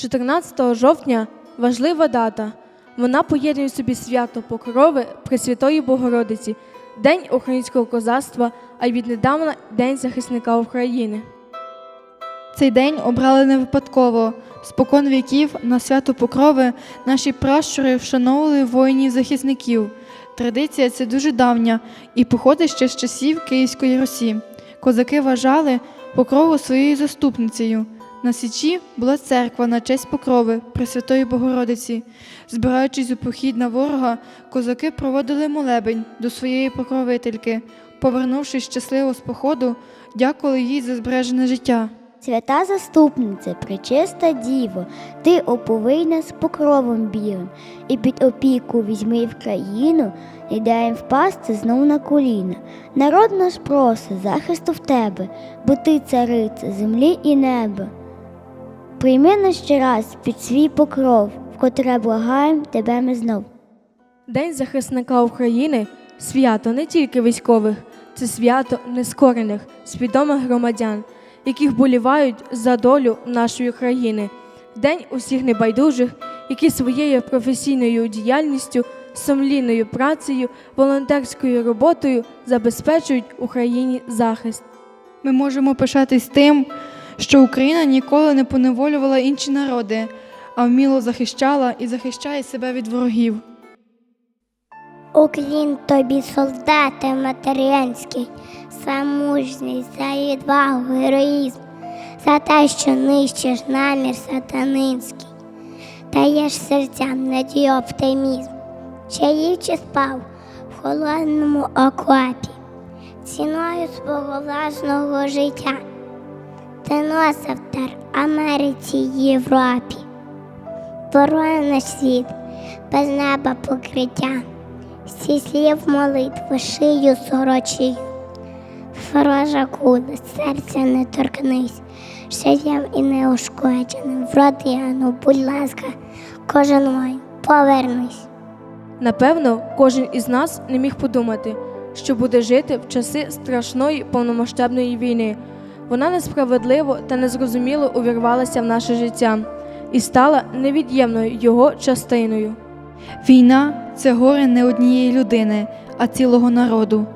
14 жовтня важлива дата. Вона поєднує собі свято Покрови Пресвятої Богородиці, День українського козацтва, а й віднедавна День захисника України. Цей день обрали не випадково. Спокон віків на свято Покрови наші пращури вшановували воїнів-захисників. Традиція це дуже давня і походить ще з часів Київської Русі. Козаки вважали покрову своєю заступницею. На Січі була церква на честь покрови Пресвятої Богородиці. Збираючись у похід на ворога, козаки проводили молебень до своєї покровительки. Повернувшись щасливо з походу, дякували їй за збережене життя. Свята заступниця, пречиста діво, ти оповий нас покровом білим, і під опіку візьми в країну, і дай впасти знов на коліна. Народ наш просить захисту в тебе, бо ти цариця землі і неба. Прийми нас ще раз під свій покров, вкотре благаєм тебе ми знов. День захисника України свято не тільки військових, це свято нескорених, свідомих громадян, які вболівають за долю нашої країни, день усіх небайдужих, які своєю професійною діяльністю, сумлінною працею, волонтерською роботою забезпечують Україні захист. Ми можемо пишатись тим, що Україна ніколи не поневолювала інші народи, а вміло захищала і захищає себе від ворогів. Уклін тобі, солдати материнський, за мужність, за відвагу, героїзм, за те, що нищиш намір сатанинський, даєш серцям надію оптимізм, чаїв чи спав в холодному окопі, ціною свого власного життя, ти носив Америці Європі, Воронний світ без неба покриття. Всі слів молитви шию сорочію. Ворожа куля, серця не торкнись, шиєм і неушкодженим. Вродяну, будь ласка, кожен воїн, повернись. Напевно, кожен із нас не міг подумати, що буде жити в часи страшної повномасштабної війни. Вона несправедливо та незрозуміло увірвалася в наше життя і стала невід'ємною його частиною. Війна це горе не однієї людини, а цілого народу.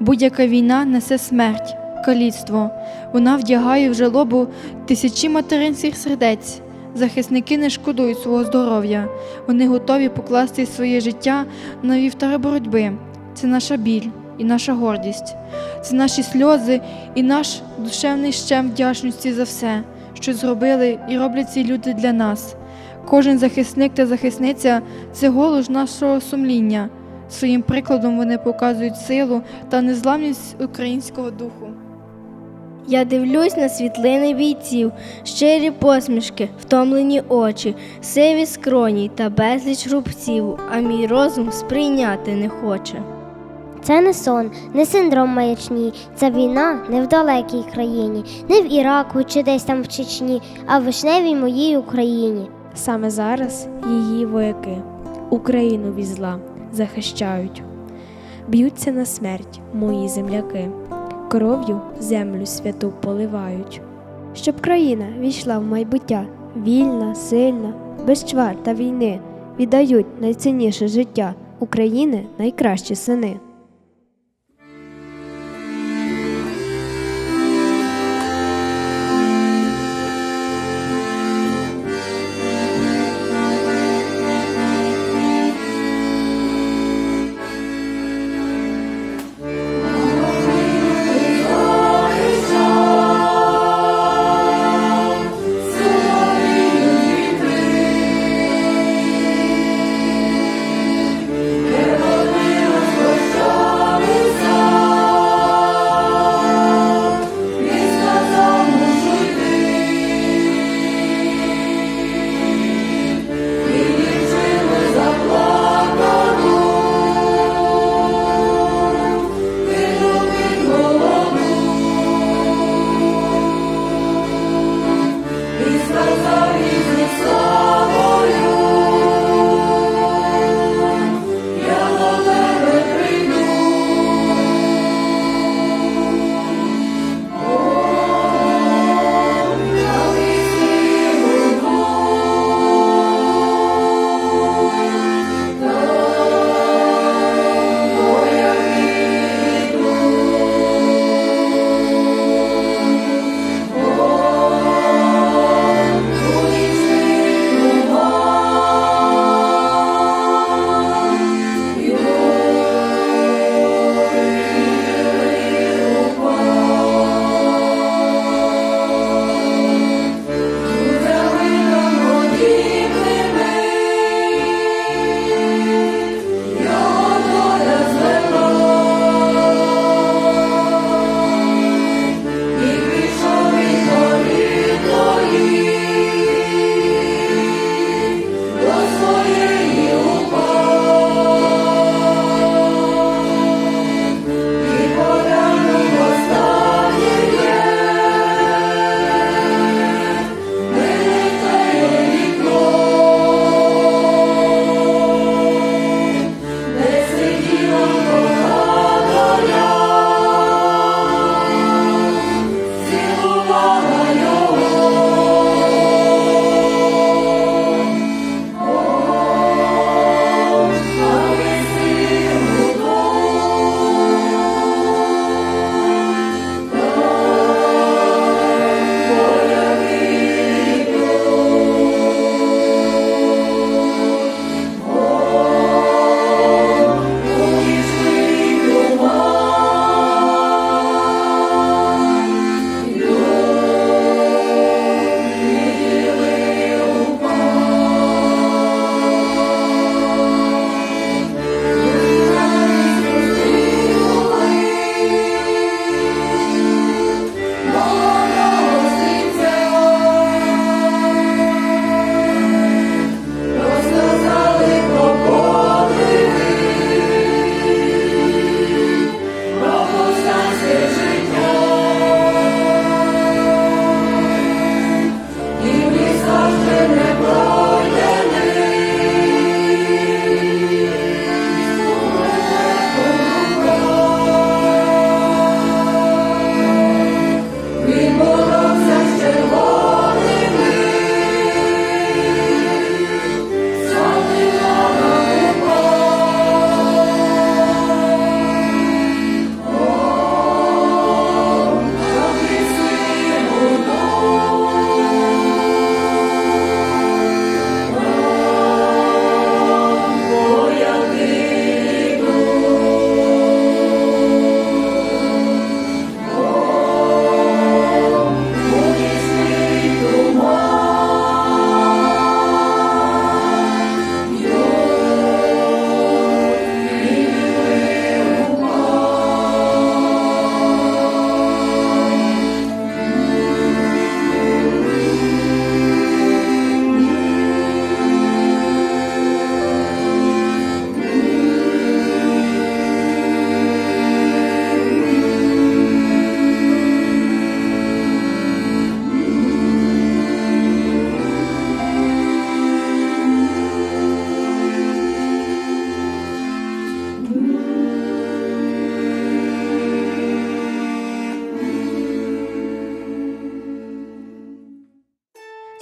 Будь-яка війна несе смерть, каліцтво. Вона вдягає в жалобу тисячі материнських сердець. Захисники не шкодують свого здоров'я. Вони готові покласти своє життя на вівтари боротьби. Це наша біль і наша гордість. Це наші сльози і наш душевний щем вдячності за все, що зробили і роблять ці люди для нас. Кожен захисник та захисниця це голос нашого сумління. Своїм прикладом вони показують силу та незламність українського духу. Я дивлюсь на світлини бійців, щирі посмішки, втомлені очі, сиві скроні та безліч рубців, а мій розум сприйняти не хоче. Це не сон, не синдром маячні. Ця війна не в далекій країні, не в Іраку чи десь там в Чечні, а в вишневій моїй Україні. Саме зараз її вояки Україну від зла захищають, б'ються на смерть мої земляки, кров'ю землю святу поливають. щоб країна війшла в майбуття, вільна, сильна, без чвар та війни, віддають найцінніше життя України найкращі сини.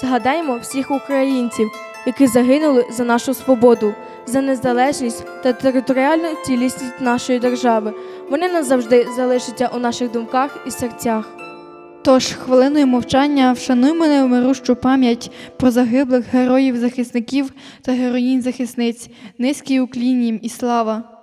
Згадаймо всіх українців, які загинули за нашу свободу, за незалежність та територіальну цілісність нашої держави. Вони назавжди залишаться у наших думках і серцях. Тож хвилиною мовчання вшануймо невмирущу пам'ять про загиблих героїв-захисників та героїнь-захисниць. Низький уклін їм і слава.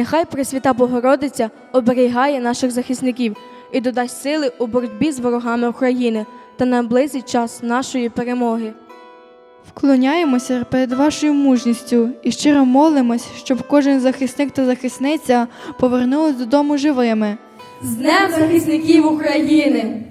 Нехай Пресвята Богородиця оберігає наших захисників і додасть сили у боротьбі з ворогами України та наблизить час нашої перемоги. Вклоняємося перед вашою мужністю і щиро молимось, щоб кожен захисник та захисниця повернулись додому живими. З Днем захисників України!